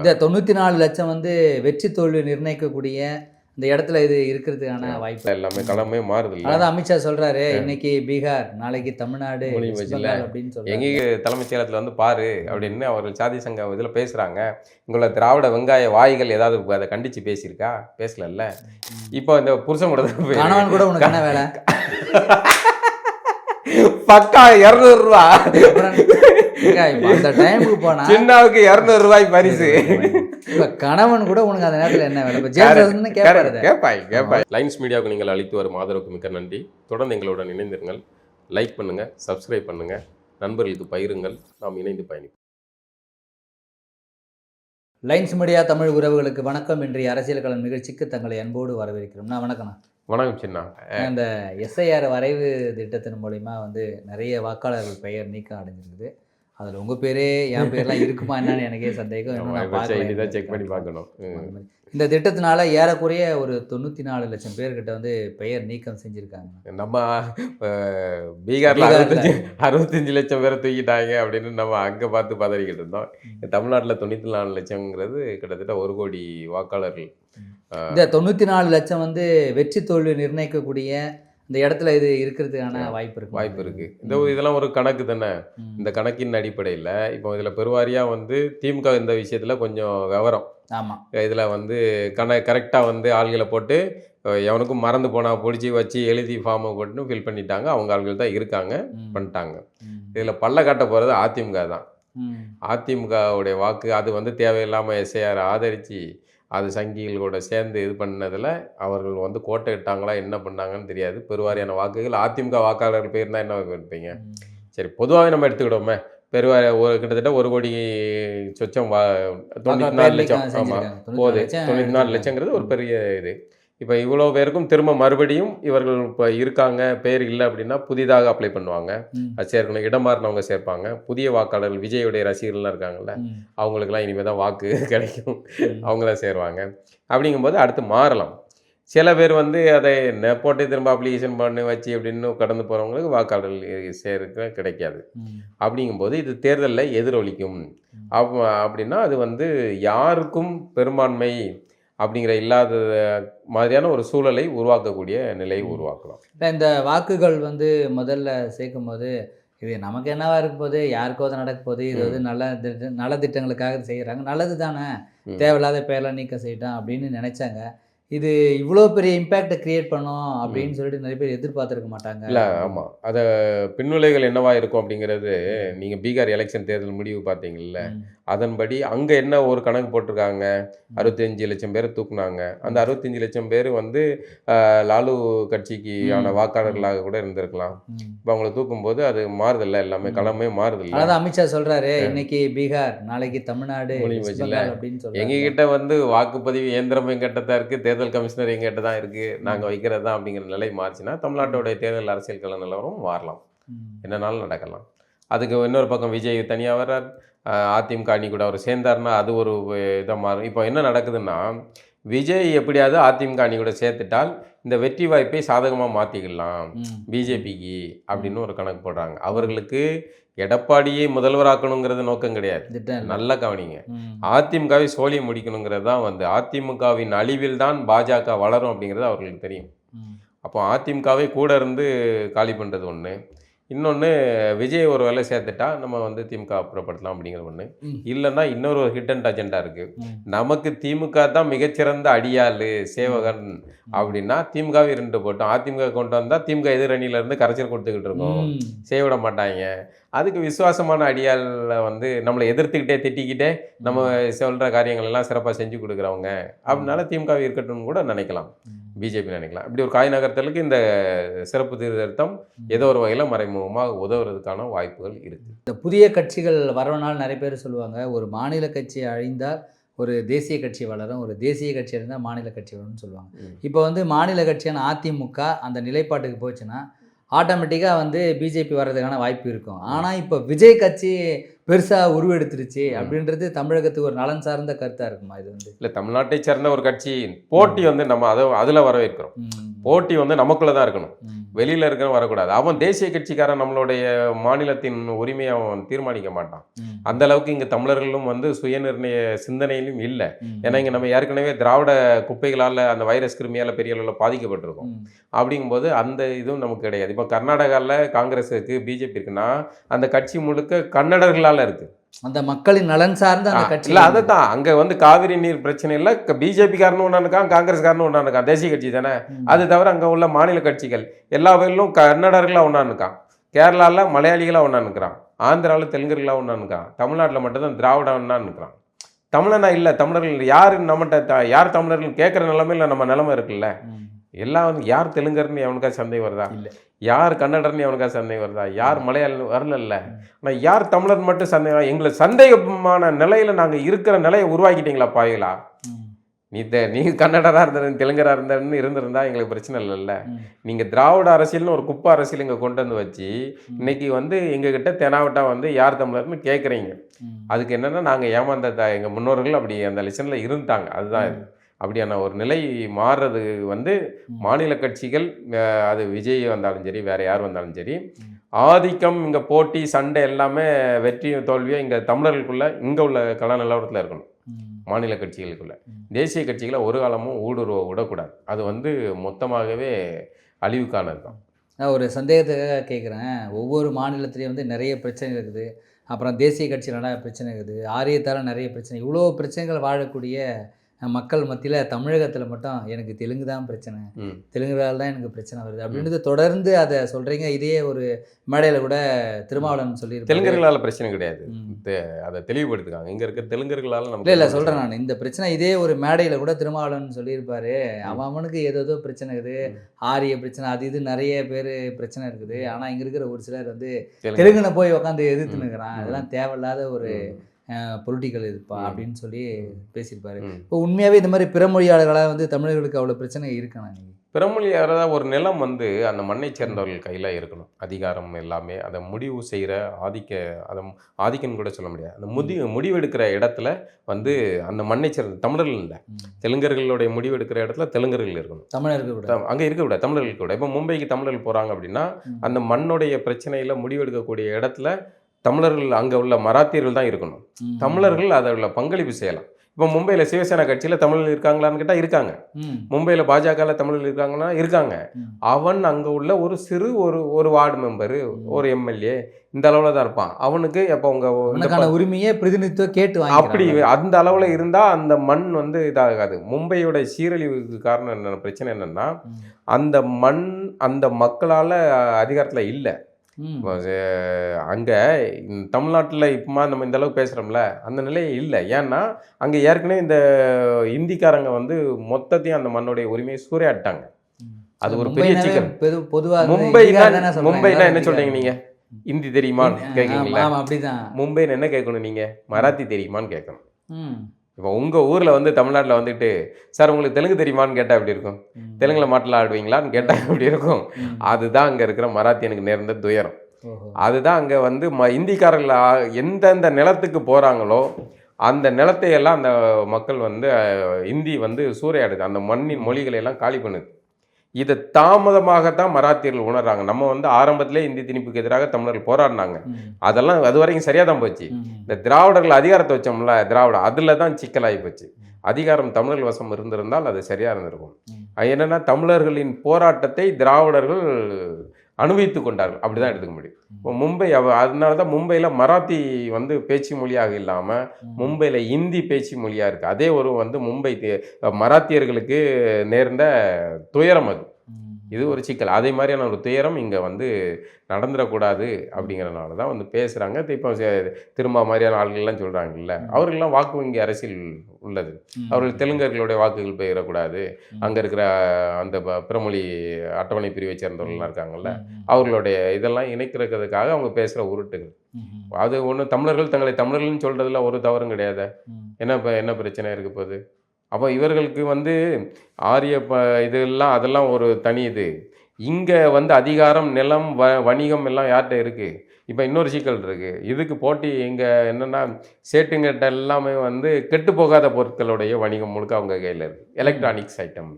இந்த தொண்ணூற்றி நாலு லட்சம் வந்து வெற்றி தோல்வி நிர்ணயிக்கக்கூடிய இந்த இடத்துல இது இருக்கிறதுக்கான வாய்ப்பு. எல்லாமே களமே மாறுது அதான் அமித்ஷா சொல்றாரு இன்னைக்கு பீகார் நாளைக்கு தமிழ்நாடு அப்படின்னு சொல்றாரு. எங்க தலைமைச் செயலகத்துல வந்து பாரு அப்படின்னு அவர்கள் சாதி சங்க இதுல பேசுறாங்க. உங்களை திராவிட வெங்காய வாய்கள் ஏதாவது அதை கண்டிச்சு பேசியிருக்கா? பேசலல்ல. இப்போ இந்த புருஷன் கூட கணவன் கூட உனக்கு என்ன வேலை? பக்கா இருநூறு அந்த டைமுக்கு போனா சின்னாவுக்கு இருநூறு ரூபாய் பரிசு. இப்ப கணவன் கூட உனக்கு அந்த நேரத்துல என்ன வேலை இப்ப ஜெயலலிதா கேட்பாரு இதை. கேட்பாய் கேட்பாய் லைன்ஸ் மீடியாவுக்கு நீங்கள் அளித்து வரும் ஆதரவுக்கு மிக்க நன்றி. தொடர்ந்து எங்களுடன் இணைந்திருங்கள். லைக் பண்ணுங்க சப்ஸ்கிரைப் பண்ணுங்க. நண்பர்களுக்கு பகிருங்கள். நாம் இணைந்து பயணிப்போம். லைன்ஸ் மீடியா தமிழ் உறவுகளுக்கு வணக்கம். இன்றைய அரசியல் களம் நிகழ்ச்சிக்கு தங்களை அன்போடு வரவேற்கிறோம். நான் வணக்கம் வணக்கம் சின்னா. இந்த எஸ்ஐஆர் வரைவு திட்டத்தின் மூலிமா வந்து நிறைய வாக்காளர்கள் பெயர் நீக்கம் அடைஞ்சிருக்குது. அதில் உங்கள் பேரே என் பேர்லாம் இருக்குமா என்னன்னு எனக்கே சந்தேகம். செக் பண்ணி பார்க்கணும். இந்த திட்டத்தினால ஏறக்குறைய ஒரு தொண்ணூற்றி நாலு லட்சம் பேர்கிட்ட வந்து பெயர் நீக்கம் செஞ்சுருக்காங்க. நம்ம பீகார்ல. அறுபத்தஞ்சு அறுபத்தஞ்சு லட்சம் பேரை தூக்கிட்டாங்க அப்படின்னு நம்ம அங்க பார்த்து பதறிக்கிட்டு இருந்தோம். தமிழ்நாட்டுல தொண்ணூத்தி நாலு லட்சம்ங்கிறது கிட்டத்தட்ட ஒரு கோடி வாக்காளர்கள். இந்த தொண்ணூற்றி நாலு லட்சம் வந்து வெற்றி தோல்வி நிர்ணயிக்கக்கூடிய இந்த இடத்துல இது இருக்கிறதுக்கான வாய்ப்பு இருக்கு. வாய்ப்பு இருக்கு. இந்த இதெல்லாம் ஒரு கணக்கு தானே. இந்த கணக்கின் அடிப்படையில் இப்போ இதில் பெருவாரியா வந்து திமுக இந்த விஷயத்துல கொஞ்சம் விவரம். ஆமா. இதில் வந்து கண கரெக்டாக வந்து ஆள்களை போட்டு எவனுக்கும் மறந்து போனா பிடிச்சி வச்சு எழுதி ஃபார்மை போட்டு ஃபில் பண்ணிட்டாங்க. அவங்க ஆள்கள் தான் இருக்காங்க. பண்ணிட்டாங்க. இதில் பல்ல காட்ட போகிறது அதிமுக தான். அதிமுகவுடைய வாக்கு அது வந்து தேவையில்லாமல் எஸ்ஐஆர் ஆதரித்து அது சங்கிகளோட சேர்ந்து இது பண்ணதில் அவர்கள் வந்து கோட்டை இட்டாங்களா என்ன பண்ணாங்கன்னு தெரியாது. பெருவாரியான வாக்குகள் அதிமுக வாக்காளர்கள் பேர் தான் என்ன இருப்பீங்க. சரி பொதுவாகவே நம்ம எடுத்துக்கிட்டோமே. பெருவாரி ஒரு கிட்டத்தட்ட ஒரு கோடி சொச்சம் வா தொண்ணூற்றி நாலு லட்சம். ஆமாம். போகுது தொண்ணூற்றி நாலு லட்சங்கிறது ஒரு பெரிய இது. இப்போ இவ்வளோ பேருக்கும் திரும்ப மறுபடியும் இவர்கள் இப்போ இருக்காங்க பேர் இல்லை அப்படின்னா புதிதாக அப்ளை பண்ணுவாங்க. அது சேர்க்கணும் இடம் மாறினவங்க சேர்ப்பாங்க புதிய வாக்காளர்கள் விஜயோடைய ரசிகர்கள்லாம் இருக்காங்கல்ல ம். அவங்களுக்கெல்லாம் இனிமேல் தான் வாக்கு கிடைக்கும். அவங்களாம் சேருவாங்க அப்படிங்கும்போது அடுத்து மாறலாம் சில பேர் வந்து அதை போட்டு திரும்ப அப்ளிகேஷன் பண்ணி வச்சு அப்படின்னு கடந்து போகிறவங்களுக்கு வாக்காளர்கள் சேர்க்க கிடைக்காது. அப்படிங்கும்போது இது தேர்தலில் எதிரொலிக்கும் அப் அப்படின்னா அது வந்து யாருக்கும் பெரும்பான்மை அப்படிங்கிற இல்லாத மாதிரியான ஒரு சூழலை உருவாக்கக்கூடிய நிலையை உருவாக்கலாம். இப்ப இந்த வாக்குகள் வந்து முதல்ல சேர்க்கும் போது இது நமக்கு என்னவா இருக்க போகுது யாருக்கோ அது நடக்க போகுது இது வந்து நல்ல நல்ல திட்டங்களுக்காக செய்கிறாங்க நல்லது தானே. தேவையில்லாத பேரெல்லாம் நீக்கம் செய்யட்டான் அப்படின்னு நினைச்சாங்க. இது இவ்வளோ பெரிய இம்பேக்டை கிரியேட் பண்ணும் அப்படின்னு சொல்லிட்டு நிறைய பேர் எதிர்பார்த்துருக்க மாட்டாங்க. இல்லை ஆமாம் அதை பின்விளைவுகள் என்னவா இருக்கும் அப்படிங்கிறது நீங்கள் பீகார் எலெக்ஷன் தேர்தல் முடிவு பார்த்தீங்கல்ல. அதன்படி அங்கே என்ன ஒரு கணக்கு போட்டிருக்காங்க? அறுபத்தஞ்சு லட்சம் பேர் தூக்குனாங்க. அந்த அறுபத்தஞ்சு லட்சம் பேர் வந்து லாலு கட்சிக்கான. வாக்காளர்களாக கூட இருந்திருக்கலாம். இப்போ அவங்கள தூக்கும்போது அது மாறுதில்ல எல்லாமே. களமே மாறுதில்ல. அதான் அமித்ஷா சொல்றாரு இன்னைக்கு பீகார் நாளைக்கு தமிழ்நாடு அப்படின்னு சொல்றாங்க எங்ககிட்ட வந்து வாக்குப்பதிவு இயந்திரம் எங்கிட்ட தான் இருக்கு தேர்தல் கமிஷனர் எங்கிட்ட தான் இருக்கு. நாங்க வைக்கிறது தான் அப்படிங்கிற நிலை மாறுச்சுன்னா தமிழ்நாட்டோடைய தேர்தல் அரசியல் கள நிலவரம் மாறலாம் ம். என்னனாலும் நடக்கலாம். அதுக்கு இன்னொரு பக்கம் விஜய் தனியாக வர்றார். அதிமுக அணி கூட அவர் சேர்ந்தாருன்னா அது ஒரு இதாக மாறும் இப்போ என்ன நடக்குதுன்னா விஜய் எப்படியாவது அதிமுக அணி கூட சேர்த்துட்டால் இந்த வெற்றி வாய்ப்பை சாதகமாக மாற்றிக்கலாம். பிஜேபிக்கு அப்படின்னு ஒரு கணக்கு போடுறாங்க அவர்களுக்கு எடப்பாடியை முதல்வராக்கணுங்கிறது நோக்கம் கிடையாது. நல்லா கவனிங்க. அதிமுகவை சோழிய முடிக்கணுங்கிறது தான் வந்து அதிமுகவின் அழிவில் தான் பாஜக வளரும் அப்படிங்கிறது அவர்களுக்கு தெரியும். அப்போ அதிமுகவை கூட இருந்து காலி பண்ணுறது ஒன்று இன்னொன்று விஜய் ஒரு வேலை சேர்த்துட்டா நம்ம வந்து திமுக அப்புறப்படுத்தலாம் அப்படிங்கிற ஒன்று. இல்லைன்னா இன்னொரு ஒரு ஹிடன் அஜெண்டா இருக்குது. நமக்கு திமுக தான் மிகச்சிறந்த அடியாளு சேவகன் அப்படின்னா திமுகவை ரெண்டு போட்டோம். அதிமுக கொண்டு வந்தால் திமுக எதிரணியில இருந்து கரைச்சல் கொடுத்துக்கிட்டு இருக்கோம். செய்ய விட மாட்டாங்க. அதுக்கு விசுவாசமான அடியாள வந்து நம்மளை எதிர்த்துக்கிட்டே திட்டிக்கிட்டே நம்ம சொல்கிற காரியங்கள் எல்லாம் சிறப்பாக செஞ்சு கொடுக்குறவங்க அப்படின்னால திமுக இருக்கட்டும்னு கூட நினைக்கலாம். பிஜேபி நினைக்கலாம். இப்படி ஒரு காய் நகர்த்தலுக்கு இந்த சிறப்பு திருத்தம் ஏதோ ஒரு வகையில் மறைமுகமாக உதவுறதுக்கான வாய்ப்புகள் இருக்குது இந்த புதிய கட்சிகள் வரவனால் நிறைய பேர் சொல்லுவாங்க ஒரு மாநில கட்சி அழிந்தால் ஒரு தேசிய கட்சி வளரும் ஒரு தேசிய கட்சி இருந்தால் மாநில கட்சி வரும்னு சொல்லுவாங்க. இப்போ வந்து மாநில கட்சியான அதிமுக அந்த நிலைப்பாட்டுக்கு போச்சுன்னா ஆட்டோமேட்டிக்காக வந்து பிஜேபி வர்றதுக்கான வாய்ப்பு இருக்கும். ஆனால் இப்போ விஜய் கட்சி பெருசாக உருவெடுத்துருச்சு அப்படின்றது தமிழகத்துக்கு ஒரு நலன் சார்ந்த கருத்தாக இருக்குமா இது வந்து இல்லை தமிழ்நாட்டை சேர்ந்த ஒரு கட்சி போட்டி வந்து நம்ம அதை அதில் வரவேற்கிறோம். போட்டி வந்து நமக்குள்ள தான் இருக்கணும். வெளியில இருக்கிற வரக்கூடாது அவன் தேசிய கட்சிக்காரன் நம்மளுடைய மாநிலத்தின் உரிமையை அவன் தீர்மானிக்க மாட்டான். அந்த அளவுக்கு இங்க தமிழர்களும் வந்து சுயநிர்ணய சிந்தனையிலும் இல்லை. ஏன்னா இங்க நம்ம ஏற்கனவே திராவிட குப்பைகளால அந்த வைரஸ் கிருமியால பெரிய அளவில் பாதிக்கப்பட்டிருக்கோம். அப்படிங்கும்போது அந்த இதுவும் நமக்கு கிடையாது இப்போ கர்நாடகாவில் காங்கிரஸ் இருக்கு பிஜேபி இருக்குன்னா அந்த கட்சி முழுக்க கன்னடர்களால இருக்கு. அந்த மக்களின் நலன் சார்ந்த அந்த கட்சி. இல்ல அதை தான் அங்க வந்து காவிரி நீர் பிரச்சனை இல்லை பிஜேபி காரனும் ஒன்றா இருக்கான் காங்கிரஸ் காரனும் ஒன்றா இருக்கான் தேசிய கட்சி தானே. அது தவிர அங்க உள்ள மாநில கட்சிகள் எல்லா வகையிலும் கன்னடர்களாக ஒன்றா இருக்கான் கேரளால மலையாளிகளாக ஒன்றா நிற்கிறான் ஆந்திராவில் தெலுங்கர்களாக ஒன்றா நிற்கிறான் தமிழ்நாட்டில் மட்டும்தான் திராவிட ஒன்றா நிற்கிறான் தமிழனா இல்லை தமிழர்கள் யார் நம்மகிட்ட யார் தமிழர்கள் கேட்குற நிலைமையில நம்ம நிலைமை இருக்குல்ல. எல்லாம் வந்து யார் தெலுங்கர்னு எவனுக்கா சந்தேகம் வருதா இல்ல. யார் கன்னடர்னு எவனுக்கா சந்தேகம் வருதா யார் மலையாள வரல ம். ஆனால் யார் தமிழர் மட்டும் சந்தேகம் எங்களை சந்தேகமான நிலையில நாங்க இருக்கிற நிலையை உருவாக்கிட்டீங்களா பாய்களா ம். நீ தெ நீ கன்னடரா இருந்த தெலுங்கரா இருந்தன்னு இருந்திருந்தா எங்களுக்கு பிரச்சனை இல்லைல்ல ம். நீங்க திராவிட அரசியல்னு ஒரு குப்பை அரசியல் இங்க கொண்டு வந்து வச்சு. இன்னைக்கு வந்து எங்ககிட்ட தெனாவட்டா வந்து யார் தமிழர்னு கேட்குறீங்க. அதுக்கு என்னன்னா நாங்க ஏமாந்த த- எங்க முன்னோர்கள் அப்படி அந்த லிசன்ல இருந்தாங்க அதுதான் இது. அப்படியான ஒரு நிலை மாறுறது வந்து. மாநில கட்சிகள் அது விஜய் வந்தாலும் சரி வேற யார் வந்தாலும் சரி. ஆதிக்கம் இங்க போட்டி சண்டை எல்லாமே வெற்றியும் தோல்வியும் இங்க தமிழர்களுக்குள்ள இங்க உள்ள கல நிலவரத்துல இருக்கணும். மாநில கட்சிகளுக்குள்ள. தேசிய கட்சிகளை ஒரு காலமும் ஊடுருவ விடக்கூடாது அது வந்து மொத்தமாகவே அழிவுக்கானது தான் நான் ஒரு சந்தேகத்துக்காக கேட்குறேன் ஒவ்வொரு மாநிலத்திலையும் வந்து நிறைய பிரச்சனை இருக்குது அப்புறம் தேசிய கட்சியிலனா பிரச்சனை இருக்குது ஆரியத்தால் நிறைய பிரச்சனை இவ்வளோ பிரச்சனைகள் வாழக்கூடிய மக்கள் மத்தியில் தமிழகத்தில் மட்டும் எனக்கு தெலுங்கு தான் பிரச்சனை. ம். தெலுங்குனால தான் எனக்கு பிரச்சனை வருது. அப்படின்றது தொடர்ந்து அதை சொல்கிறீங்க இதே ஒரு மேடையில் கூட திருமாவளவன் சொல்லியிருப்பாரு. தெலுங்கர்களால பிரச்சனை கிடையாது. அதை தெளிவுபடுத்துக்காங்க இங்க இருக்க தெலுங்கர்களால இல்லை நமக்கு இல்லை. சொல்கிறேன் நான். இந்த பிரச்சனை இதே ஒரு மேடையில் கூட திருமாவளவன் சொல்லியிருப்பாரு. அவன் அவனுக்கு ஏதோ பிரச்சனை இருக்குது. ஆரிய பிரச்சனை அது இது நிறைய பேர் பிரச்சனை இருக்குது. ஆனால் இங்கே இருக்கிற ஒரு சிலர் வந்து தெலுங்கு. தெலுங்குன போய் உட்காந்து எதிர்த்து ம். நிற்கிறான் ம். அதெல்லாம் தேவையில்லாத ஒரு. பொலிட்டிக்கல் இதுப்பா. அப்படின்னு சொல்லி பேசியிருப்பாரு. இப்போ உண்மையாகவே இந்த மாதிரி பிறமொழியாளர்களாக வந்து தமிழர்களுக்கு அவ்வளோ பிரச்சனை இருக்கானா நீங்கள் பிறமொழியாரதா ஒரு நிலம் வந்து அந்த மண்ணை சேர்ந்தவர்கள் கையில இருக்கணும். அதிகாரம் எல்லாமே அதை முடிவு செய்கிற ஆதிக்க அதை ஆதிக்கம்னு கூட சொல்ல முடியாது. அந்த முடி முடிவெடுக்கிற இடத்துல வந்து அந்த மண்ணை சேர்ந்த தமிழர்கள் இல்லை. தெலுங்கர்களுடைய முடிவெடுக்கிற இடத்துல தெலுங்கர்கள் இருக்கணும். தமிழர்கள் அங்க இருக்கக்கூடாது தமிழர்கள் கூட. இப்போ மும்பைக்கு தமிழர்கள் போறாங்க அப்படின்னா. அந்த மண்ணுடைய பிரச்சனையில முடிவெடுக்கக்கூடிய இடத்துல தமிழர்கள் அங்க உள்ள மராத்தியர்கள் தான் இருக்கணும். தமிழர்கள் அதில் பங்களிப்பு செய்யலாம். இப்போ மும்பையில் சிவசேனா கட்சியில் தமிழர்கள் இருக்காங்களான்னு கேட்டால் இருக்காங்க. மும்பையில் பாஜகவில் தமிழர்கள் இருக்காங்கன்னா இருக்காங்க. அவன் அங்கே உள்ள ஒரு சிறு ஒரு ஒரு வார்டு மெம்பரு ஒரு எம்எல்ஏ இந்த அளவில் தான் இருப்பான். அவனுக்கு எப்போ உங்க உரிமையை பிரதிநிதித்துவம் கேட்டு அப்படி அந்த அளவில் இருந்தால் அந்த மண் வந்து இதாகாது. மும்பையோட சீரழிவுக்கு காரணம் என்ன பிரச்சனை என்னன்னா அந்த மண் அந்த மக்களால் அதிகாரத்தில் இல்லை. அங்கே தமிழ்நாட்டில் இப்போமா நம்ம இந்த அளவுக்கு பேசுகிறோம்ல அந்த நிலை இல்லை. ஏன்னா அங்கே ஏற்கனவே இந்த இந்திக்காரங்க வந்து மொத்தத்தையும் அந்த மண்ணுடைய உரிமையை சூறையாட்டாங்க அது ஒரு பெரிய சிக்கல் பொதுவாக மும்பைனா மும்பைனா என்ன சொல்றீங்க நீங்க? ஹிந்தி தெரியுமான்னு கேட்குறீங்களா ஆமா அப்படிதான். மும்பைன்னு என்ன கேட்கணும் நீங்க? மராத்தி தெரியுமான்னு கேட்கணும். இப்போ உங்க ஊர்ல வந்து தமிழ்நாட்டில் வந்துட்டு சார் உங்களுக்கு தெலுங்கு தெரியுமான்னு கேட்டா எப்படி இருக்கும். தெலுங்குல மாட்டில் ஆடுவீங்களான்னு கேட்டா எப்படி இருக்கும். அதுதான் அங்க இருக்கிற மராத்தியனுக்கு நேர்ந்த துயரம். அதுதான் அங்க வந்து ம இந்திக்காரர்கள் எந்தெந்த நிலத்துக்கு போறாங்களோ அந்த நிலத்தை எல்லாம் அந்த மக்கள் வந்து இந்தி வந்து சூறையாடுது அந்த மண்ணின் மொழிகளை எல்லாம் காலி பண்ணுது இதை தாமதமாகத்தான் மராத்தியர்கள் உணர்றாங்க. நம்ம வந்து ஆரம்பத்திலே இந்தி திணிப்புக்கு எதிராக தமிழர்கள் போராடினாங்க. அதெல்லாம் அது வரைக்கும் சரியாக தான் போச்சு. இந்த திராவிடர்கள் அதிகாரத்தை வச்சோம்ல திராவிட அதில் தான் சிக்கலாகி போச்சு. அதிகாரம் தமிழர்கள் வசம் இருந்திருந்தால் அது சரியாக இருந்திருக்கும். என்னன்னா தமிழர்களின் போராட்டத்தை திராவிடர்கள் அனுபவித்து கொண்டார்கள். அப்படிதான் எடுத்துக்க முடியும். இப்போ மும்பை அவ அதனால தான் மும்பையில் மராத்தி வந்து பேச்சு மொழியாக இல்லாமல். மும்பையில் இந்தி பேச்சு மொழியாக இருக்குது அதே ஒரு வந்து மும்பை மராத்தியர்களுக்கு நேர்ந்த துயரம் அது. இது ஒரு சிக்கல் அதே மாதிரியான ஒரு துயரம் இங்கே வந்து நடந்துடக்கூடாது அப்படிங்கிறனால தான் வந்து பேசுகிறாங்க இப்போ திரும்ப மாதிரியான ஆள்கள்லாம் சொல்கிறாங்கல்ல அவர்கள்லாம் வாக்கு வங்கி அரசியல் உள்ளது. அவர்கள் தெலுங்கர்களுடைய வாக்குகள் போயிடக்கூடாது. அங்கே இருக்கிற அந்த ப- பிறமொழி அட்டவணை பிரிவை சேர்ந்தவர்கள்லாம் இருக்காங்கல்ல. அவர்களுடைய இதெல்லாம் இணைக்கிறதுக்காக அவங்க பேசுகிற உருட்டுகள். அது ஒன்று தமிழர்கள் தங்களை தமிழர்கள்னு சொல்கிறதுல ஒரு தவறும் கிடையாது. என்ன இப்போ என்ன பிரச்சனை இருக்க போகுது அப்போ இவர்களுக்கு வந்து ஆரிய ப இதெல்லாம் அதெல்லாம் ஒரு தனி இது. இங்கே வந்து அதிகாரம் நிலம் வ வணிகம் எல்லாம் யார்கிட்ட இருக்குது இப்போ இன்னொரு சிக்கல் இருக்குது இதுக்கு போட்டி இங்கே என்னென்னா சேட்டுங்கிட்ட எல்லாமே வந்து கெட்டு போகாத பொருட்களுடைய வணிகம் முழுக்க அவங்க கையில் இருக்குது எலக்ட்ரானிக்ஸ் ஐட்டம்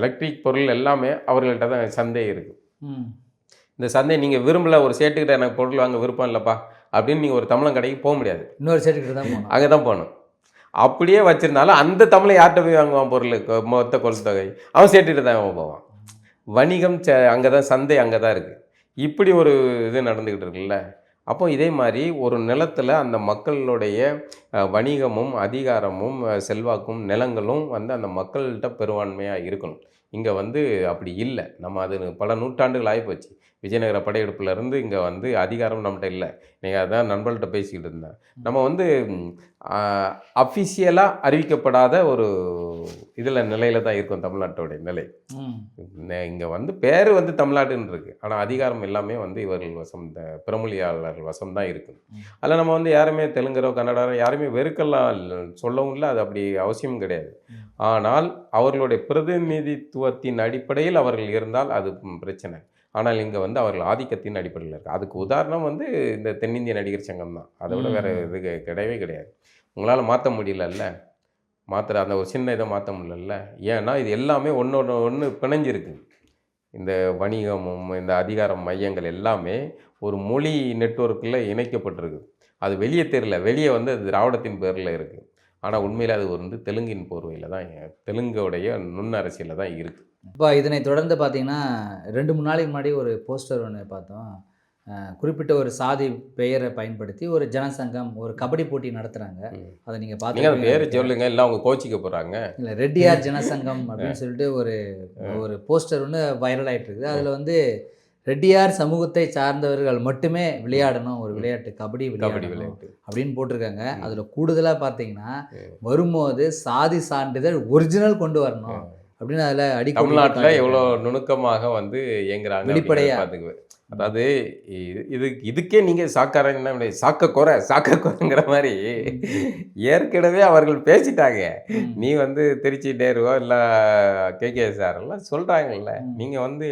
எலக்ட்ரிக் பொருள் எல்லாமே அவர்கள்ட்ட தான் சந்தை இருக்குது இந்த சந்தை நீங்கள் விரும்பல ஒரு சேட்டுக்கிட்ட எனக்கு பொருள் வாங்க விருப்பம் இல்லைப்பா அப்படின்னு நீங்கள் ஒரு தமிழன் கடைக்கு போக முடியாது. இன்னொரு சைடுக்கிட்ட தான் அங்கே தான் போகணும். அப்படியே வச்சுருந்தாலும் அந்த தமிழை யார்கிட்ட போய் வாங்குவான் பொருள்? மொத்த மொத்த கொள்தொகை அவன் சேட்டுக்கிட்ட தான் அவன் போவான். வணிகம் ச அங்கே தான் சந்தை அங்கே தான் இருக்குது இப்படி ஒரு இது நடந்துக்கிட்டு இருக்குல்ல. அப்போ இதே மாதிரி ஒரு நிலத்தில் அந்த மக்களுடைய வணிகமும் அதிகாரமும் செல்வாக்கும் நிலங்களும் வந்து அந்த மக்கள்கிட்ட பெரும்பான்மையாக இருக்கணும். இங்கே வந்து அப்படி இல்லை. நம்ம அது பல நூற்றாண்டுகள் ஆகிப்போச்சு விஜயநகர படையெடுப்புலேருந்து இங்கே வந்து அதிகாரம் நம்மகிட்ட இல்லை. நீங்கள் அதான் நண்பர்கள்ட்ட பேசிக்கிட்டு இருந்தேன். நம்ம வந்து அஃபிஷியலாக அறிவிக்கப்படாத ஒரு இதில் நிலையில தான் இருக்கும் தமிழ்நாட்டோடைய நிலை. இங்கே வந்து பேர் வந்து தமிழ்நாடுன்னு இருக்கு. ஆனால் அதிகாரம் எல்லாமே வந்து இவர்கள் வசம் இந்த பிரமொழியாளர்கள் வசம் தான் இருக்குது ம். அதில் நம்ம வந்து யாருமே தெலுங்கரோ கன்னடாரோ யாருமே வெறுக்கலாம் இல்ல, சொல்லவும் இல்லை. அது அப்படி அவசியம் கிடையாது. ஆனால் அவர்களுடைய பிரதிநிதித்துவத்தின் அடிப்படையில் அவர்கள் இருந்தால் அது பிரச்சனை. ஆனால் இங்கே வந்து அவர்கள் ஆதிக்கத்தின் அடிப்படையில் இருக்கு அதுக்கு உதாரணம் வந்து இந்த தென்னிந்திய நடிகர் சங்கம் தான் அதை விட வேறு. இது கிடையவே கிடையாது. உங்களால் மாற்ற முடியலல்ல? மாற்றுற அந்த ஒரு சின்ன இதை மாற்ற முடியலல்ல? ஏன்னா இது எல்லாமே ஒன்றோட ஒன்று பிணைஞ்சிருக்கு. இந்த வணிகமும் இந்த அதிகார மையங்கள் எல்லாமே ஒரு மொழி நெட்வொர்க்கில் இணைக்கப்பட்டிருக்கு. அது வெளியே தெரியல. வெளியே வந்து அது திராவிடத்தின் பேரில் இருக்குது ஆனால் உண்மையில் அது வந்து தெலுங்கின் போர்வையில் தான் தெலுங்கோடைய நுண் அரசியலில் தான் இருக்குது இப்போ இதனை தொடர்ந்து பார்த்தீங்கன்னா ரெண்டு மூணு நாளைக்கு முன்னாடி ஒரு போஸ்டர் ஒன்று பார்த்தோம். குறிப்பிட்ட ஒரு சாதி பெயரை பயன்படுத்தி ஒரு ஜனசங்கம் ஒரு கபடி போட்டி நடத்துகிறாங்க. அதை நீங்கள் அந்த பேர் சொல்லுங்க இல்லை அவங்க கோச்சிக்க போகிறாங்க இல்லை ரெட்டியார் ஜனசங்கம் அப்படின்னு சொல்லிட்டு ஒரு ஒரு போஸ்டர் ஒன்று வைரல் ஆயிட்டு இருக்குது. அதில் வந்து ரெட்டியார் சமூகத்தை சார்ந்தவர்கள் மட்டுமே விளையாடணும் ஒரு விளையாட்டு கபடி விளையாடணும் விளையாட்டு. அப்படின்னு போட்டிருக்காங்க. அதில் கூடுதலாக பார்த்தீங்கன்னா. வரும்போது சாதி சான்றிதழ் ஒரிஜினல் கொண்டு வரணும் அப்படின்னு அதில் அடி தமிழ்நாட்டில் எவ்வளோ நுணுக்கமாக வந்து இயங்குறாங்க வெளிப்படையா. அதாவது இது இது இதுக்கே நீங்கள் சாக்காரங்கன்னா சாக்க குறை சாக்க குறைங்கிற மாதிரி ஏற்கனவே அவர்கள் பேசிட்டாங்க. நீ வந்து திருச்சி நேருவோ இல்லை கேகே சார் எல்லாம் சொல்கிறாங்கல்ல. நீங்கள் வந்து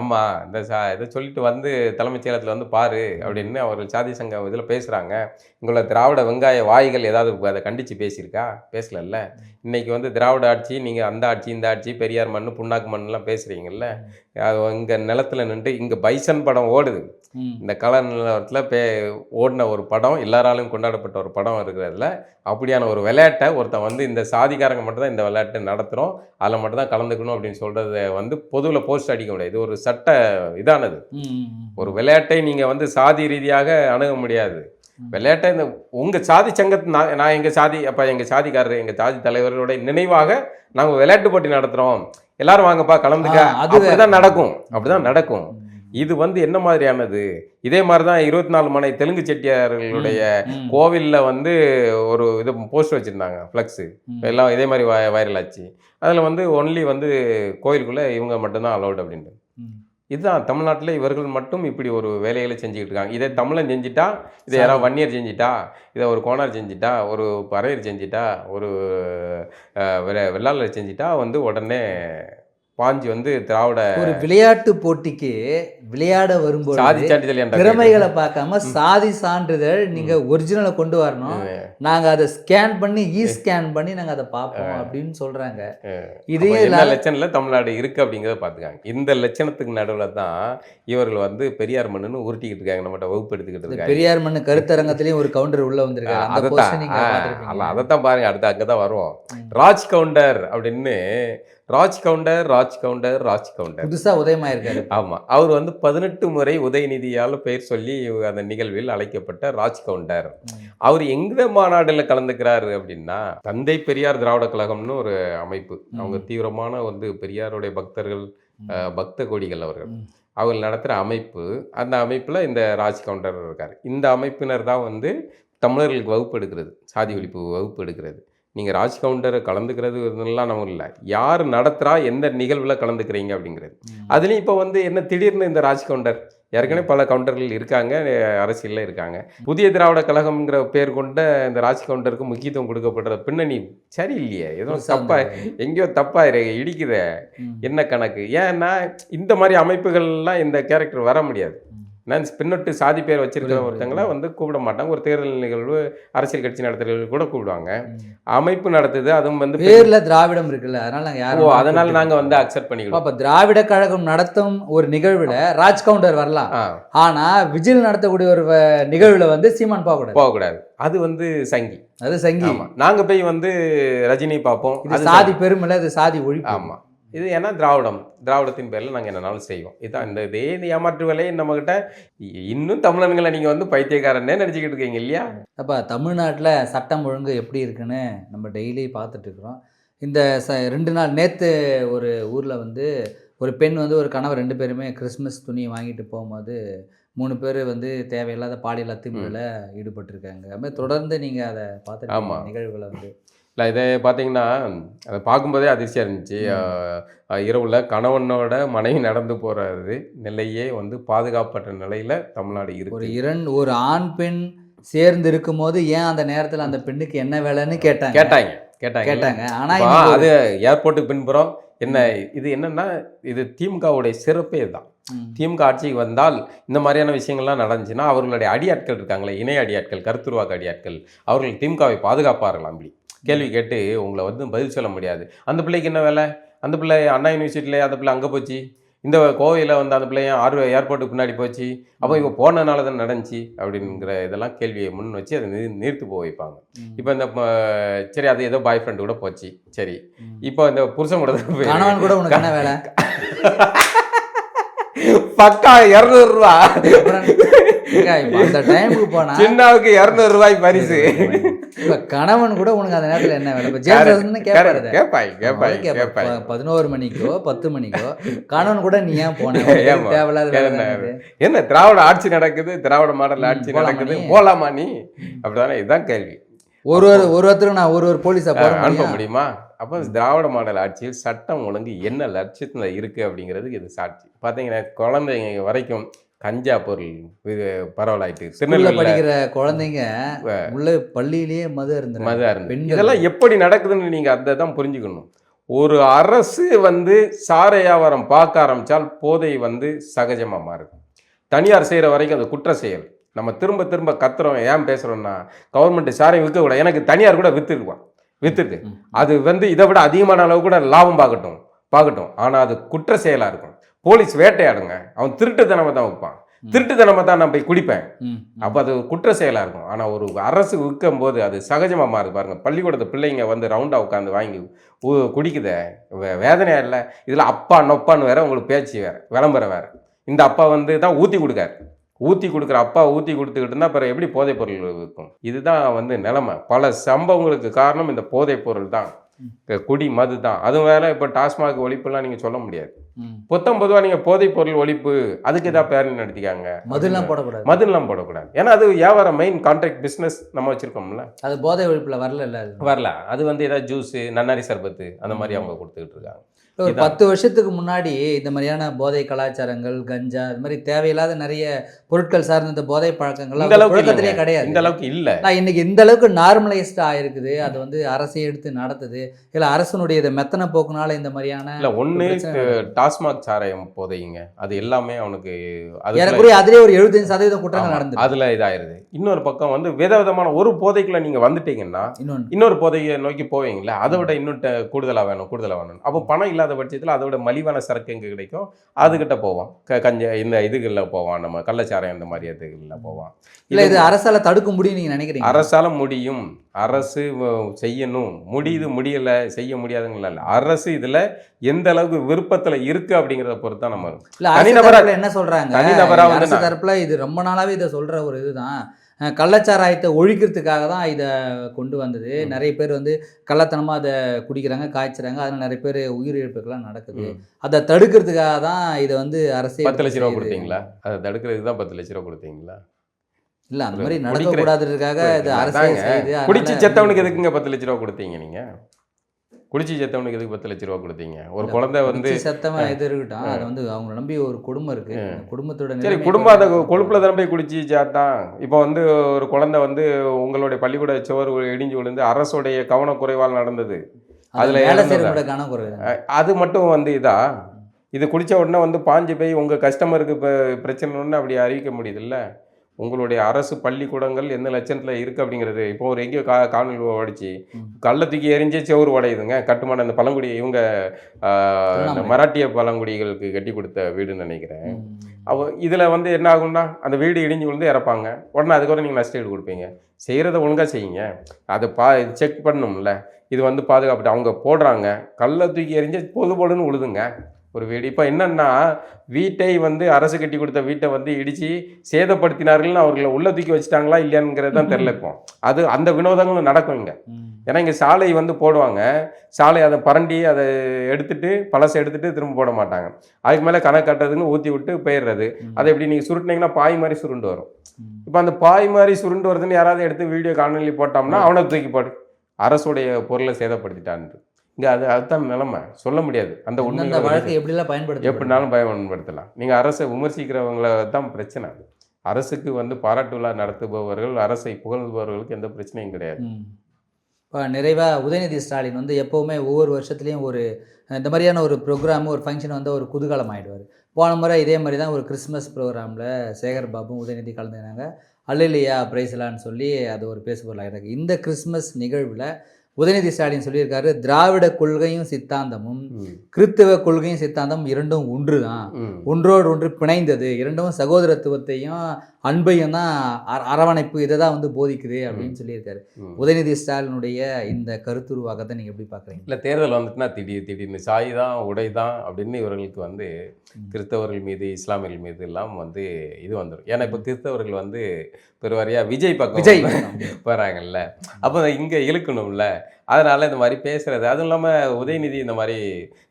அம்மா இந்த சா இதை சொல்லிட்டு வந்து தலைமைச் செயலகத்தில் வந்து பாரு அப்படின்னு அவர்கள் சாதி சங்கம் இதில் பேசுகிறாங்க உங்களை திராவிட வெங்காய வாய்கள் ஏதாவது அதை கண்டித்து பேசியிருக்கா? பேசலல்ல. இன்னைக்கு வந்து திராவிட ஆட்சி நீங்கள் அந்த ஆட்சி இந்த ஆட்சி பெரியார் மண்ணு புண்ணாக்கு மண்ணுலாம் பேசுகிறீங்கல்ல அது இங்கே நிலத்துல நின்று இங்கே பைசன் படம் ஓடுது. இந்த கல நிலவரத்தில் பே ஓடின ஒரு படம் எல்லாராலும் கொண்டாடப்பட்ட ஒரு படம் இருக்கிறதுல அப்படியான ஒரு விளையாட்டை ஒருத்தன் வந்து இந்த சாதிக்காரங்க மட்டும் தான் இந்த விளையாட்டை நடத்துகிறோம் அதில் மட்டும் தான் கலந்துக்கணும் அப்படின்னு சொல்கிறத வந்து பொதுவில் போஸ்ட் அடிக்க முடியாது. இது ஒரு சட்ட இதானது. ஒரு விளையாட்டை நீங்கள் வந்து சாதி ரீதியாக அணுக முடியாது. விளையாட்டை இந்த உங்கள் சாதி சங்கத்து நான் நான் எங்கள் சாதி அப்போ எங்கள் சாதிக்காரர் எங்கள் சாதி தலைவர்களுடைய நினைவாக நாங்கள் விளையாட்டு போட்டி நடத்துகிறோம் எல்லாரும் வாங்கப்பா கலந்துக்க. அப்படிதான் நடக்கும். அப்படிதான் நடக்கும். இது வந்து என்ன மாதிரியானது? இதே மாதிரி தான் இருபத்தி நாலு மனை தெலுங்கு செட்டியார்களுடைய கோவிலில் வந்து ஒரு இது போஸ்ட் வச்சுருந்தாங்க ஃப்ளக்ஸு. எல்லாம் இதே மாதிரி வைரல் ஆச்சு. அதில் வந்து ஒன்லி வந்து கோயிலுக்குள்ளே இவங்க மட்டும்தான் அலௌட் அப்படின்ட்டு. இதுதான் தமிழ்நாட்டில் இவர்கள் மட்டும் இப்படி ஒரு வேலைகளை செஞ்சுக்கிட்டு இருக்காங்க. இதை தமிழன் செஞ்சிட்டா இதை யாராவது வன்னியர் செஞ்சிட்டா இதை ஒரு கோனார் செஞ்சிட்டா ஒரு பறையர் செஞ்சிட்டா ஒரு வெள்ளாளர் செஞ்சிட்டா வந்து உடனே பாஞ்சு வந்து திராவிட ஒரு விளையாட்டு போட்டிக்கு விளையாட சாதி வரும்போது சான்றிதழ் என்ற திறமைகளை பார்க்காம சாதி சான்றிதழ் நீங்க ஒரிஜினலை கொண்டு வரணும். நாங்க அதை ஸ்கேன் பண்ணி இ ஸ்கேன் பண்ணி நாங்க அதை பார்ப்போம் அப்படின்னு சொல்றாங்க. என்ன இல்லாம லட்சணில் தமிழ்நாடு இருக்குது அப்படிங்கிறத பார்த்துக்காங்க. இந்த லட்சணத்துக்கு நடுவில் தான் இவர்கள் வந்து பெரியார் மண்ணுன்னு உருட்டிக்கிட்டு இருக்காங்க நம்மகிட்ட வகுப்பு எடுத்துக்கிட்டு இருக்காங்க. பெரியார் மண்ணு கருத்தரங்கத்திலயும் ஒரு கவுண்டர் உள்ள வந்திருக்காரு அதைத்தான் அதைத்தான் பாருங்க அடுத்து அங்கே தான் வருவோம். ம். ராஜ் கவுண்டர் அப்படின்னு ராஜ் கவுண்டர் ராஜ் கவுண்டர் ராஜ் கவுண்டர். புதுசா உதயமாயிருக்காரு. ஆமாம் அவர் வந்து பதினெட்டு முறை உதயநிதியால் பெயர் சொல்லி அந்த நிகழ்வில் அழைக்கப்பட்ட ராஜ் கவுண்டர். அவர் எங்க மாநாடுல கலந்துக்கிறாரு அப்படின்னா தந்தை பெரியார் திராவிட கழகம்னு ஒரு அமைப்பு. அவங்க தீவிரமான வந்து பெரியாருடைய பக்தர்கள் பக்த கொடிகள் அவர்கள். அவங்க நடத்துகிற அமைப்பு அந்த அமைப்பில் இந்த ராஜ் கவுண்டர் இருக்கார். இந்த அமைப்பினர் தான் வந்து தமிழர்களுக்கு வகுப்பு எடுக்கிறது சாதி ஒழிப்பு வகுப்பு எடுக்கிறது. நீங்கள் ராஜ் கவுண்டர் கலந்துக்கிறது இதெல்லாம் நம்ம இல்லை. யார் நடத்துகிறா எந்த நிகழ்வில் கலந்துக்கிறீங்க அப்படிங்கிறது. அதுலேயும் இப்போ வந்து என்ன திடீர்னு இந்த ராஜ் கவுண்டர் ஏற்கனவே பல கவுண்டர்கள் இருக்காங்க அரசியலில் இருக்காங்க. புதிய திராவிட கழகம்ங்கிற பேர் கொண்ட இந்த ராசி கவுண்டருக்கு முக்கியத்துவம் கொடுக்கப்படுற பின்னணி சரியில்லையே. ஏதோ தப்பா எங்கேயோ தப்பா இடிக்குதே. என்ன கணக்கு? ஏன்னா இந்த மாதிரி அமைப்புகள்லாம் இந்த கேரக்டர் வர முடியாது. நான் பின்னொட்டு சாதி பேர் வச்சிருக்கிற ஒருத்தங்கள வந்து கூப்பிட மாட்டாங்க. ஒரு தேர்தல் நிகழ்வு அரசியல் கட்சி நடத்துறவர்கள் கூட கூப்பிடுவாங்க. அமைப்பு நடத்துது அதுவும் வந்து பேர்ல திராவிடம் இருக்குல்ல அதனால நாங்க ஓ யாரும் அதனால நாங்க வந்து அக்செப்ட் பண்ணிக்கிடுவோம் அப்ப திராவிட கழகம் நடத்தும் ஒரு நிகழ்வுல ராஜ் கவுண்டர் வரலாம். ஆ. ஆனா விஜில் நடத்தக்கூடிய ஒரு நிகழ்வுல வந்து சீமான் போக கூடாது. போகக்கூடாது. அது வந்து சங்கி. அது சங்கி. ஆமா. நாங்க போய் வந்து ரஜினி பார்ப்போம். அது சாதி பெருமில்ல இது சாதி ஒழிப்பு. ஆமா. இது ஏன்னா திராவிடம் திராவிடத்தின் பேர்ல நாங்க என்னனாலும் செய்வோம். இதான் இந்த இதே இந்த ஏமாற்று வேலையை நம்ம கிட்ட இன்னும் தமிழன்களை நீங்க வந்து பைத்தியக்காரனே நினைச்சுக்கிட்டு இருக்கீங்க இல்லையா? அப்ப தமிழ்நாட்டுல சட்டம் ஒழுங்கு எப்படி இருக்குன்னு நம்ம டெய்லி பார்த்துட்டு இருக்கிறோம். இந்த ச ரெண்டு நாள் நேத்து ஒரு ஊர்ல வந்து ஒரு பெண் வந்து ஒரு கணவர் ரெண்டு பேருமே கிறிஸ்மஸ் துணி வாங்கிட்டு போகும்போது மூணு பேர் வந்து தேவையில்லாத பாலியல் அத்துமீறல ஈடுபட்டிருக்காங்க. அது மாதிரி தொடர்ந்து நீங்க அதை ஆமா. பார்த்துருக்கீங்க நிகழ்வுகளை வந்து இல்லை இதை பார்த்தீங்கன்னா அதை பார்க்கும்போதே அதிர்ச்சியாக இருந்துச்சு. இரவுல கணவனோட மனைவி நடந்து போகிறது நிலையே வந்து பாதுகாப்பற்ற நிலையில தமிழ்நாடு ஒரு இருக்கு இரண்டு ஒரு ஆண் பெண் சேர்ந்து இருக்கும்போது ஏன் அந்த நேரத்துல அந்த பெண்ணுக்கு என்ன வேலைன்னு கேட்டாங்க? கேட்டாங்க கேட்டாங்க. கேட்டாங்க. ஆனா அப்ப இன்னைக்கு ஒரு- அது ஏர்போர்ட்டுக்கு பின்புறம் என்ன இது என்னன்னா இது திமுகவுடைய சிறப்பே தான். திமுக ஆட்சிக்கு வந்தால் இந்த மாதிரியான விஷயங்கள்லாம் நடந்துச்சுன்னா அவர்களுடைய அடியாட்கள் இருக்காங்களே இணை அடியாட்கள் கருத்துருவாக்க அடியாட்கள் அவர்கள் திமுகவை பாதுகாப்பார்களாம் அப்படி கேள்வி கேட்டு உங்களை வந்து பதில் சொல்ல முடியாது. அந்த பிள்ளைக்கு என்ன வேலை? அந்த பிள்ளை அண்ணா யூனிவர்சிட்டியில் அந்த பிள்ளை அங்கே போச்சு. இந்த கோவையில் வந்து அந்த பிள்ளைய ஆர்வ ஏர்போர்ட்டுக்கு பின்னாடி போச்சு. அப்போ இவங்க போனதுனால தான் நடந்துச்சு அப்படிங்கிற இதெல்லாம் கேள்வியை முன் வச்சு அதை நீ- நீர்த்து போக வைப்பாங்க. இப்போ இந்த சரி அது ஏதோ பாய் ஃப்ரெண்டு கூட போச்சு. சரி. இப்போ இந்த புருஷன் கூட தான் கூட உனக்கு என்ன வேலை? பக்கா இரநூறுவா அந்த டைமுக்கு போனா சின்னாவுக்கு இரநூறு ரூபாய் பரிசு இப்ப கணவன் கூட உனக்கு அந்த நேரத்துல என்ன வேலை இப்ப ஜெயலலிதா கேட்பாரு கேட்பாரு. கேப்பாய் ப- பதினோரு மணிக்கோ பத்து மணிக்கோ கணவன் கூட நீ ஏன் போன? தேவையில்லாத என்ன? திராவிட ஆட்சி நடக்குது திராவிட மாடல் ஆட்சி நடக்குது? போலாமா நீ அப்படிதானே இதுதான் கேள்வி ஒரு ஒரு ஒரு ஒருத்தருக்கு நான் ஒரு ஒரு போலீஸா அனுப்ப முடியுமா அப்போ திராவிட மாடல் ஆட்சியில் சட்டம் ஒழுங்கு என்ன லட்சியத்தில் இருக்கு அப்படிங்கிறதுக்கு இது சாட்சி. பார்த்தீங்கன்னா குழந்தைங்க வரைக்கும் கஞ்சா பொருள் பரவலாயிட்டு ஸ்கூல்ல திருநெல்வேலியில் படிக்கிற குழந்தைங்க உள்ள பள்ளியிலேயே மது இருந்துரு மதம் இருந்து. இதெல்லாம் எப்படி நடக்குதுன்னு நீங்க அதை தான் புரிஞ்சுக்கணும். ஒரு அரசு வந்து சார வியாபாரம் பார்க்க ஆரம்பிச்சால் போதை வந்து சகஜமா மாறுது. தனியார் செய்யற வரைக்கும் அது குற்ற செயல். நம்ம திரும்ப திரும்ப கத்துறோம் ஏன் பேசுறோம்னா கவர்மெண்ட் சாரையும் விற்க கூட எனக்கு தனியார் கூட வித்துருவான். வித்துருக்கு. அது வந்து இதை விட அதிகமான அளவு கூட லாபம் பார்க்கட்டும் பார்க்கட்டும். ஆனா அது குற்ற செயலா இருக்கும். போலீஸ் வேட்டையாடுங்க. அவன் திருட்டுத்தனமா தான் வைப்பான். ம். திருட்டுத்தனமா தான் நான் போய் குடிப்பேன். அப்போ அது குற்ற செயலாக இருக்கும். ஆனால் ஒரு அரசு விற்கும் போது அது சகஜமாக மாறுது பாருங்க. பள்ளிக்கூடத்து பிள்ளைங்க வந்து ரவுண்டாக உட்காந்து வாங்கி குடிக்குதே. வே- வேதனையா இல்லை. இதில் அப்பா நொப்பான்னு வேற உங்களுக்கு பேச்சு வேற விளம்பரம் வேற. இந்த அப்பா வந்து தான் ஊற்றி கொடுக்காரு. ஊற்றி கொடுக்குற அப்பா ஊற்றி கொடுத்துக்கிட்டு இருந்தால் அப்புறம் எப்படி போதைப் பொருள் விற்கும் இதுதான் வந்து நிலைமை. பல சம்பவங்களுக்கு காரணம் இந்த போதைப் பொருள் தான். குடி மது தான். அதுவும் வேற இப்போ டாஸ்மாக் ஒழிப்புலாம் நீங்கள் சொல்ல முடியாது. புத்தம் பொதுவாக நீங்கள் போதைப் பொருள் ஒழிப்பு அதுக்கு ஏதாவது பேரணி நடத்திக்காங்க மதுலாம் போடக்கூடாது. மதுலாம் போடக்கூடாது. ஏன்னா அது வியாபாரம் மெயின் கான்ட்ராக்ட் பிஸ்னஸ் நம்ம வச்சிருக்கோம்ல. அது போதை ஒழிப்புல வரல வரல. அது வந்து ஏதாவது ஜூஸு நன்னாரி சர்பத்து அந்த மாதிரி அவங்க கொடுத்துக்கிட்டு இருக்காங்க. ஒரு. பத்து வருஷத்துக்கு முன்னாடி இந்த மாதிரியான போதை கலாச்சாரங்கள் கஞ்சா இது மாதிரி தேவையில்லாத நிறைய பொருட்கள் சார்ந்த இந்த போதை பழக்கங்கள் இந்த அளவுக்கு புழக்கத்திலே. கிடையாது. இந்த அளவுக்கு இல்ல. நான் இன்னைக்கு இந்த அளவுக்கு நார்மலைஸ்ட் ஆயிருக்குது அது வந்து அரசே எடுத்து நடத்துது. இல்ல அரசனுடைய இதை மெத்தன போக்குனால இந்த மாதிரியான இல்ல பிரச்சனை டாஸ்மாக் சாராயம் போதைங்க. அது எல்லாமே அவனுக்கு அதுக்குள்ள- ஏறக்குறைய அதிலே ஒரு எழுபத்தஞ்சு சதவீதம் குற்றங்கள் ஆமா, நடந்தது அதுல இதாயிருது. இன்னொரு பக்கம் வந்து விதவிதமான ஒரு போதைக்குள்ள நீங்க வந்துட்டீங்கன்னா இன்னொன்று இன்னொரு போதையை நோக்கி போவீங்களா அதை விட இன்னும் ட- கூடுதலா வேணும் கூடுதலா வேணும் அப்போ பணம் இல்லாத பட்சத்துல அதை விட மலிவான சரக்கு எங்க கிடைக்கும்? அதுகிட்ட போவோம் க- கஞ்ச இந்த இதுகளில் போவான். நம்ம கள்ளச்சாராயம் இந்த மாதிரி இதுகளில் போவான். இல்ல இது அரசால தடுக்க முடியும் நீங்க நினைக்கிறீங்க அரசால முடியும். அரசு செய்யணும். முடியுது முடியல செய்ய முடியாதுங்களா இல்ல. அரசு இதுல எந்த அளவுக்கு விருப்பத்துல இருக்கு அப்படிங்கிறத பொறுத்து தான் நம்ம. இல்ல அரசு தனிநபரா- தரப்புல என்ன சொல்றாங்க? தனிநபரா வந்து தரப்புல இது ரொம்ப நாளாவே இதை சொல்ற ஒரு இதுதான். கள்ளச்சாராயத்தை ஒழிக்கிறதுக்காக தான் இதை கொண்டு வந்தது. நிறைய பேர் வந்து கள்ளத்தனமா அதை குடிக்கிறாங்க காய்ச்சுறாங்க. அதனால நிறைய பேர் உயிரிழப்புகள்லாம் நடக்குது. அதை தடுக்கிறதுக்காக தான் இதை வந்து அரசே பத்து லட்ச ரூபா. கொடுத்தீங்களா? அதை தடுக்கிறதுக்கு தான் பத்து லட்ச ரூபா கொடுத்தீங்களா? இல்ல அந்த மாதிரி நடக்கக்கூடாதுக்காக இது அரசே குடிச்சு செத்தவனுக்கு எதுக்குங்க பத்து லட்ச ரூபா கொடுத்தீங்க நீங்க? குடிச்சு செத்தவனுக்கு எதுக்கு பத்து லட்ச ரூபா கொடுத்தீங்க? ஒரு குழந்தை வந்து சத்தமா இது இருக்கட்டும் அது வந்து அவங்க நம்பி ஒரு குடும்பம் இருக்கு. குடும்பத்தோட சரி குடும்பம் அந்த கொழுப்புல தானே போய் குடிச்சு சாட்டான் இப்போ வந்து ஒரு குழந்தை வந்து உங்களுடைய பள்ளிக்கூட சுவர் இடிஞ்சு விழுந்து அரசுடைய கவனக்குறைவால் நடந்தது. அது அதுல அது மட்டும் வந்து இதா? இது குடிச்ச உடனே வந்து பாஞ்சு போய் உங்கள் கஸ்டமருக்கு இப்போ பிரச்சனைன்னு அப்படி அறிவிக்க முடியுதுல்ல? உங்களுடைய அரசு பள்ளிக்கூடங்கள் எந்த லட்சணத்தில் இருக்குது அப்படிங்கிறது. இப்போ ஒரு எங்கேயோ கா காணொலி ஓடிச்சு ம். கல்லை தூக்கி எரிஞ்சே செவுறு உடையுதுங்க. கட்டுமான இந்த பழங்குடி இவங்க. மராட்டிய பழங்குடிகளுக்கு கட்டி கொடுத்த வீடுன்னு நினைக்கிறேன். அவ இதில் வந்து என்ன ஆகும்னா அந்த வீடு இடிஞ்சு விழுந்து இறப்பாங்க. உடனே அதுக்கப்புறம் நீங்கள் நஷ்ட ஈடு கொடுப்பீங்க. செய்கிறத ஒழுங்காக செய்யுங்க. அதை பா செக் பண்ணணும்ல. இது வந்து பாதுகாப்பு அவங்க போடுறாங்க. கல்லை தூக்கி எறிஞ்சு பொது பொழுதுன்னு உழுதுங்க. ஒரு வீடு. இப்போ என்னன்னா வீட்டை வந்து அரசு கட்டி கொடுத்த வீட்டை வந்து இடித்து சேதப்படுத்தினார்கள்னு அவர்களை உள்ள தூக்கி வச்சுட்டாங்களா இல்லையாங்கிறது தான் தெரில இப்போ. அது அந்த வினோதங்களும் நடக்கும் இங்கே. ஏன்னா இங்கே சாலை வந்து போடுவாங்க. சாலை அதை பரண்டி அதை எடுத்துட்டு பழசை எடுத்துட்டு திரும்ப போட மாட்டாங்க. அதுக்கு மேலே கணக்கு கட்டுறதுன்னு ஊற்றி விட்டு போயிடுறது. அதை இப்படி நீங்கள் சுருட்டினீங்கன்னா பாய் மாதிரி சுருண்டு வரும். இப்போ அந்த பாய் மாதிரி சுருண்டு வருதுன்னு யாராவது எடுத்து வீடியோ காணொலி போட்டோம்னா அவனை தூக்கி போடு. அரசுடைய பொருளை சேதப்படுத்திட்டான்ட்டு. இங்கே அது அதுதான் நிலைமை. சொல்ல முடியாது. அந்த உண்மை வழக்கை எப்படிலாம் பயன்படுத்த எப்படினாலும் பயன்படுத்தலாம். நீங்கள் அரசை விமர்சிக்கிறவங்கள தான் பிரச்சனை அரசுக்கு வந்து பாராட்டு விழா நடத்துபவர்கள் அரசை புகழ்பவர்களுக்கு எந்த பிரச்சனையும் கிடையாது. இப்போ நிறைவாக உதயநிதி ஸ்டாலின் வந்து எப்போவுமே ஒவ்வொரு வருஷத்துலேயும் ஒரு இந்த மாதிரியான ஒரு ப்ரோக்ராம் ஒரு ஃபங்க்ஷன் வந்து ஒரு குதூகலம் ஆகிடுவார் போன முறை இதே மாதிரி தான் ஒரு கிறிஸ்மஸ் ப்ரோக்ராமில் சேகர் பாபும் உதயநிதி கலந்துனாங்க அல்லையா பிரைஸ்லான்னு சொல்லி அது ஒரு பேசுபொருள் ஆகிருக்கு இந்த கிறிஸ்மஸ் நிகழ்வில் உதயநிதி ஸ்டாலின் சொல்லியிருக்காரு திராவிட கொள்கையும் சித்தாந்தமும். கிறித்துவ கொள்கையும் சித்தாந்தமும் இரண்டும் ஒன்று தான். ஒன்றோடு ஒன்று பிணைந்தது. இரண்டும் சகோதரத்துவத்தையும் அன்பையும் தான் அர- அரவணைப்பு இதை தான் வந்து போதிக்குது அப்படின்னு சொல்லியிருக்காரு. உதயநிதி ஸ்டாலினுடைய இந்த கருத்துருவாக்கத்தை நீங்கள் எப்படி பார்க்குறீங்க இல்லை தேர்தல் வந்துட்டுனா திடீர் திடீர்னு சாய் தான் உடை தான் அப்படின்னு இவர்களுக்கு வந்து. கிறிஸ்தவர்கள் மீது இஸ்லாமியர்கள் மீது எல்லாம் வந்து இது வந்துடும் ஏன்னா இப்போ கிறிஸ்தவர்கள் வந்து பெருவாரியா விஜய் பக்கம் விஜய் போகிறாங்கல்ல அப்போ இங்கே இழுக்கணும்ல. அதனால இந்த மாதிரி பேசுறது. அதுவும் இல்லாமல் உதயநிதி இந்த மாதிரி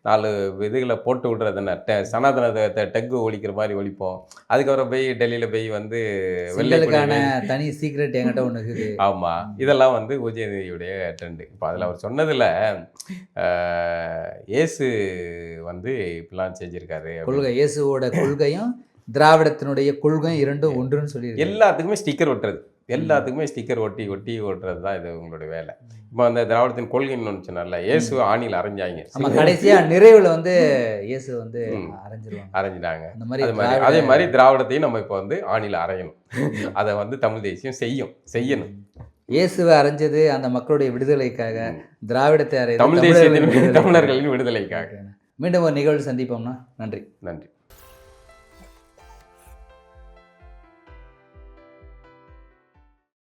நாலு இதுகளை போட்டு விடுறது என்ன? டெ சனாதனத்தை டெக்கு ஒழிக்கிற மாதிரி ஒழிப்போம். அதுக்கப்புறம் போய் டெல்லியில் போய் வந்து வெள்ளை சிங்களுக்கான கொடி தனி சீக்ரெட் என்கிட்ட ஒன்று இருக்குது. ஆமாம் இதெல்லாம் வந்து உதயநிதியுடைய ட்ரெண்டு இப்போ அதில் அவர் சொன்னதில் இயேசு வந்து இப்படிலாம் செஞ்சுருக்காரு கொள்கை இயேசுவோட கொள்கையும் திராவிடத்தினுடைய கொள்கையும் இரண்டும் ஒன்றுன்னு சொல்லியிருக்கு எல்லாத்துக்குமே ஸ்டிக்கர் ஒட்டுறது. எல்லாத்துக்குமே ஸ்டிக்கர் ஒட்டி ஒட்டி ஒட்டுறது தான் இது உங்களுடைய வேலை. இப்போ அந்த திராவிடத்தின் கொள்கைன்னு ஒன்று சொன்னார்ல இயேசு ஆணியில் அரைஞ்சாங்க. நம்ம கடைசியா நிறைவுல வந்து இயேசு வந்து. அரைஞ்சிருவாங்க. அரைஞ்சிட்டாங்க. அந்த மாதிரி அது மாதிரி திராவிட- அதே மாதிரி திராவிடத்தையும் நம்ம இப்போ வந்து ஆணியில் அரையணும். அதை வந்து தமிழ் தேசியம் செய்யும் செய்யணும். இயேசுவை அரைஞ்சது அந்த மக்களுடைய விடுதலைக்காக. திராவிடத்தை அறையது தமிழ் தேசியத்தின் விடுதலைக்காக. தமிழர்களின் விடுதலைக்காக. மீண்டும் ஒரு நிகழ்வு சந்திப்போம்னா நன்றி. நன்றி.